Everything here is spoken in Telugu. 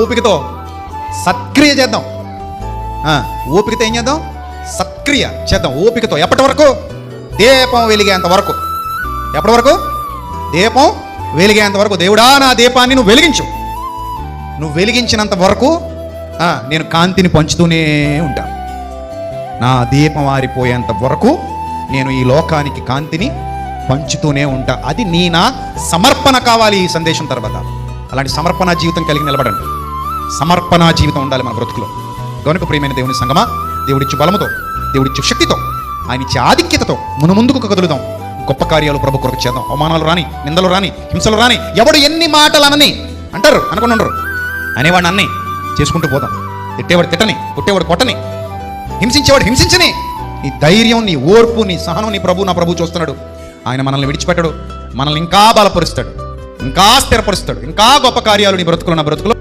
ఓపికతో సత్క్రియ చేద్దాం. ఓపికతో ఏం చేద్దాం? సత్క్రియ చేద్దాం ఓపికతో ఎప్పటి వరకు? దీపం వెలిగేంత వరకు. ఎప్పటి వరకు? దీపం వెలిగేంత వరకు. దేవుడా నా దీపాన్ని నువ్వు వెలిగించు. నువ్వు వెలిగించినంత వరకు నేను కాంతిని పంచుతూనే ఉంటాను నా దీపం ఆరిపోయేంత వరకు నేను ఈ లోకానికి కాంతిని పంచుతూనే ఉంటా. అది నీ నా సమర్పణ కావాలి ఈ సందేశం తర్వాత. అలాంటి సమర్పణ జీవితం కలిగి నిలబడండి. సమర్పణ జీవితం ఉండాలి మన బ్రతుకులో. గనుక ప్రియమైన దేవుని సంగమా దేవుడిచ్చు బలముతో దేవుడిచ్చు శక్తితో ఆయన ఇచ్చే ఆధిక్యతతో మును ముందుకు కదులుదాం. గొప్ప కార్యాలు ప్రభు కొరకు చేద్దాం. అవమానాలు రాని నిందలు రాని హింసలు రాని ఎవడు ఎన్ని మాటలు అనని అంటారు అనుకుని అనేవాడిని అన్ని చేసుకుంటూ పోదాం. తిట్టేవాడు తిట్టని కొట్టేవాడు కొట్టని హింసించేవాడు హింసించని నీ ధైర్యం నీ ఓర్పు నీ సహనం నీ ప్రభు నా ప్రభు చూస్తున్నాడు. ఆయన మనల్ని విడిచిపెట్టడు మనల్ని ఇంకా బలపరుస్తాడు ఇంకా స్థిరపరుస్తాడు ఇంకా గొప్ప కార్యాలు నీ బ్రతుకులు నా బ్రతుకులో.